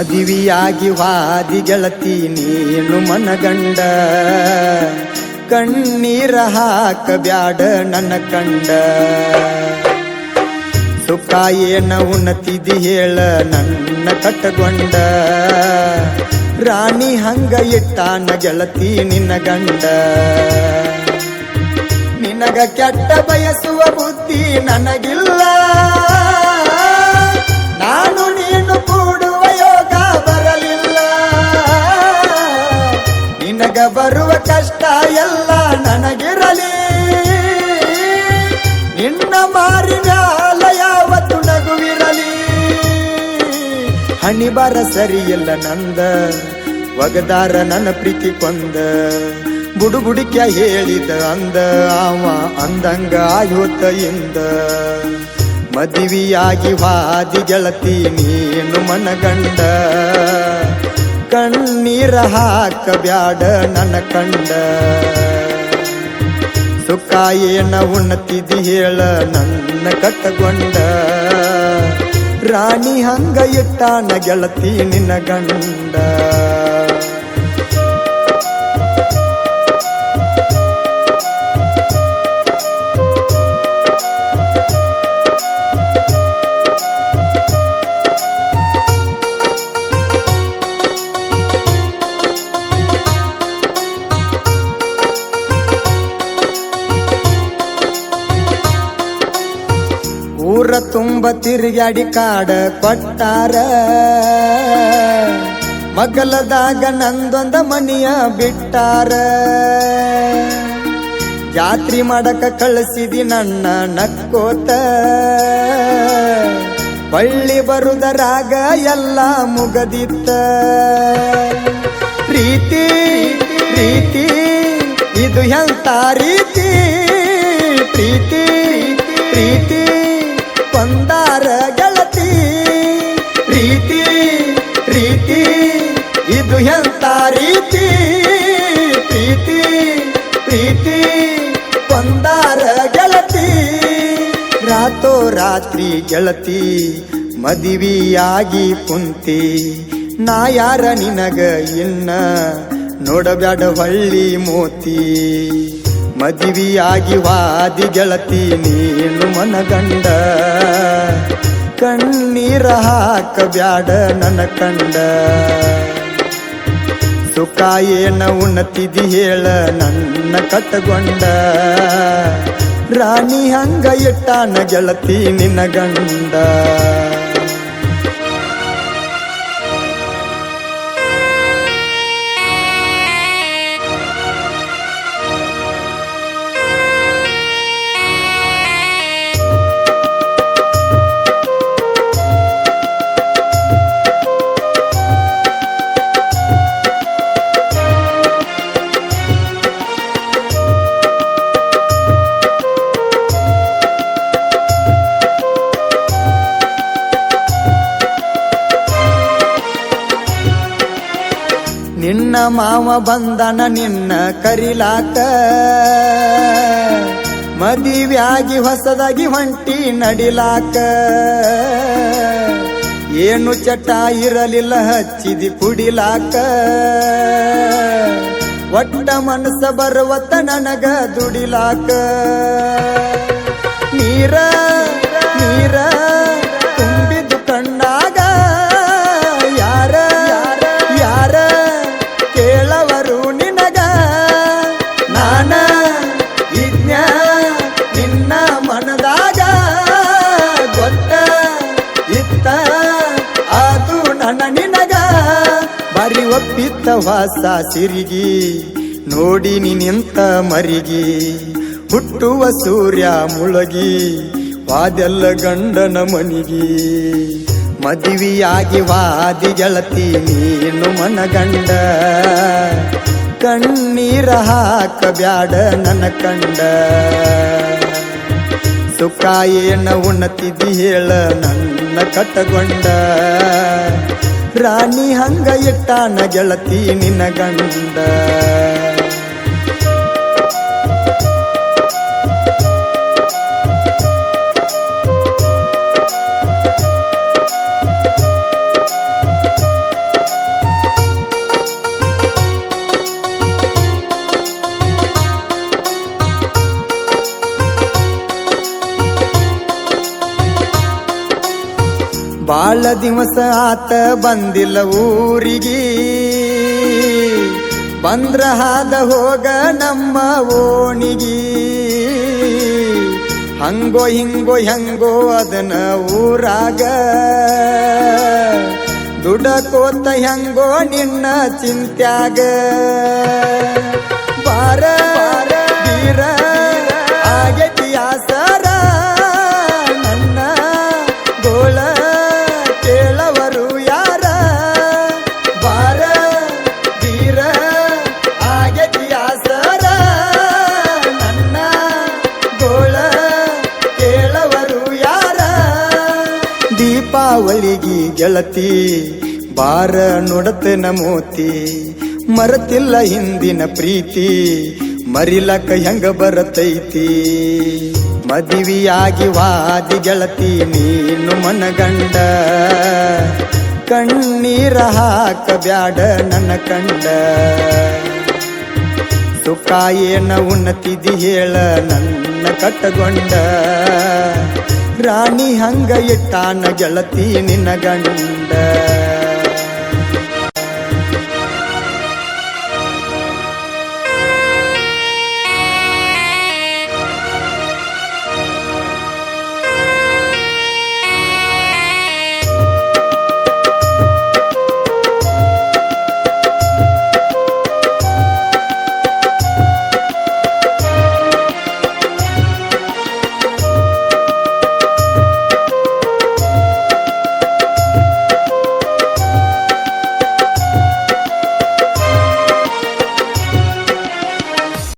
ಮದುವೆಯಾಗಿ ವಾದಿ ಗೆಳತಿ ನೀನು ಮನಗಂಡ. ಕಣ್ಣೀರ ಹಾಕ ಬ್ಯಾಡ ನನ್ನ ಕಂಡ. ಸುಖ ಏನ ಉನ್ನತಿದಿ ಹೇಳ ನನ್ನ ಕಟ್ಟಗೊಂಡ ರಾಣಿ ಹಂಗ ಇಟ್ಟಾನ ಗೆಳತಿ ನಿನ್ನ ಗಂಡ. ನಿನಗ ಕೆಟ್ಟ ಬಯಸುವ ಬುದ್ಧಿ ನನಗಿಲ್ಲ. ಬರುವ ಕಷ್ಟ ಎಲ್ಲ ನನಗಿರಲಿ. ನಿನ್ನ ಮಾರಿನ ಯಾವತ್ತು ನಗುವಿರಲಿ. ಹಣಿ ಬರ ಸರಿಯಿಲ್ಲ ನಂದ, ಒಗದಾರ ನನ್ನ ಪ್ರೀತಿ ಕೊಂದ. ಗುಡುಗುಡಿಕ ಹೇಳಿದ ಅಂದ, ಅವ ಅಂದಂಗ ಆಯೋತ ಇಂದ. ಮದುವೆಯಾಗಿ ವಾದಿ ಗೆಳತಿ ನೀನು ಮನಗಂಡ. ಕಣ್ಣೀರ ಹಾಕ ಬ್ಯಾಡ ನನ್ನ ಕಂಡ. ಸುಖ ಏನ ಉಣ್ಣತಿದಿ ಹೇಳ ನನ್ನ ಕಟ್ಟಗೊಂಡ. ರಾಣಿ ಹಂಗ ಇಟ್ಟಾನ ಗೆಳತಿ ನಿನ್ನ ಗಂಡ. ತಿರುಗಾಡಿ ಕಾಡ ಕೊಟ್ಟಾರ. ಮಗಲದಾಗ ನಂದೊಂದ ಮನಿಯ ಬಿಟ್ಟಾರ. ಜಾತ್ರಿ ಮಾಡಕ ಕಳಿಸಿದಿ ನನ್ನ ನಕ್ಕೋತ. ಬಳ್ಳಿ ಬರುದರಾಗ ಎಲ್ಲ ಮುಗದಿತ್ತ. ಪ್ರೀತಿ ಪ್ರೀತಿ, ಇದು ಎಂತ ರೀತಿ? ಪ್ರೀತಿ ಪ್ರೀತಿ. ಕೊಂದಾರ ಗೆಳತಿ. ಪ್ರೀತಿ ಪ್ರೀತಿ ಇದು ಎಂತ ರೀತಿ? ಪ್ರೀತಿ ಪ್ರೀತಿ ಬಂದಾರ ಗೆಳತಿ. ರಾತೋ ರಾತ್ರಿ ಗೆಳತಿ, ಮದಿವಿಯಾಗಿ ಕುಂತಿ. ನಾ ಯಾರ ನಿನಗ ಇನ್ನ ನೋಡಬ್ಯಾಡ ಹಳ್ಳಿ ಮೋತಿ. ಮದುವೆಯಾಗಿ ವಾದಿ ಗೆಳತಿ ನೀನು ಮನಗಂಡ. ಕಣ್ಣೀರ ಹಾಕಬ್ಯಾಡ ನನ್ನ ಕಂಡ. ಸುಖ ಏನ ಉಣ್ಣತಿದಿ ಹೇಳ ನನ್ನ ಕಟ್ಟಗೊಂಡ ರಾಣಿ ಹಂಗ ಇಟ್ಟಾನ ಗೆಳತಿ ನಿನ್ನ ಗಂಡ. ಮಾವ ಬಂದನ ನಿನ್ನ ಕರಿಲಾಕ. ಮದಿವ್ಯಾಗಿ ಹೊಸದಾಗಿ ಹೊಂಟಿ ನಡಿಲಾಕ. ಏನು ಚಟ ಇರಲಿಲ್ಲ ಹಚ್ಚಿದಿ ಕುಡಿಲಾಕ. ಒಟ್ಟ ಮನಸ್ಸ ಬರುವತ್ತ ನನಗ ದುಡಿಲಾಕ. ನೀರ ನೀರ ಒಪ್ಪಿತ್ತ ವಾಸ ಸಿರಿಗಿ, ನೋಡಿ ನಿಂತ ಮರಿಗಿ, ಹುಟ್ಟುವ ಸೂರ್ಯ ಮುಳಗಿ, ವಾದೆಲ್ಲ ಗಂಡನ ಮನಿಗಿ. ಮದುವೆಯಾಗಿ ವಾದಿ ಗೆಳತಿ ನೀನು ಮನ ಗಂಡ ಕಣ್ಣೀರ ಹಾಕ ಬ್ಯಾಡ ನನ್ನ ಕಂಡ. ಸುಖ ಏನ ಉಣ್ಣತಿದ್ದಿ ಹೇಳ ನನ್ನ ಕಟ್ಟಗೊಂಡ ರಾಣಿ ಹಂಗ ಇಟ್ಟಾನ ಗೆಳತಿ ನಿನ್ನ ಗಂಡ ಬಾಳ ದಿವಸ ಆತ ಬಂದಿಲ್ಲ ಊರಿಗೆ. ಬಂದ್ರ ಹಾದ ಹೋಗ ನಮ್ಮ ಓಣಿಗಿ. ಹಂಗೋ ಹಿಂಗೋ ಹೆಂಗೋ ಅದನ ಊರಾಗ. ದುಡಕೋತ ಹೆಂಗೋ ನಿನ್ನ ಚಿಂತ್ಯಾಗ. ಬಾರ, ಬೀರ ದೀಪಾವಳಿಗಿ ಗೆಳತಿ, ಬಾರ ನೋಡತನ ನಮೋತಿ. ಮರತಿಲ್ಲ ಹಿಂದಿನ ಪ್ರೀತಿ ಮರಿಲಕ ಹೆಂಗ ಬರತೈತಿ. ಮದುವೆಯಾಗಿ ವಾದಿ ಗೆಳತಿ, ನೀನು ಮನಗಂಡ. ಕಣ್ಣೀರ ಹಾಕ ಬ್ಯಾಡ ನನ್ನ ಕಂಡ. ಸುಖ ಏನ ಉನ್ನತಿದಿ ಹೇಳ ನನ್ನ ಕಟ್ಟಗೊಂಡ. ರಾಣಿ ಹಂಗ ಇಟ್ಟಾನ ಗೆಳತಿ ನಿನ್ನ ಗಂಡ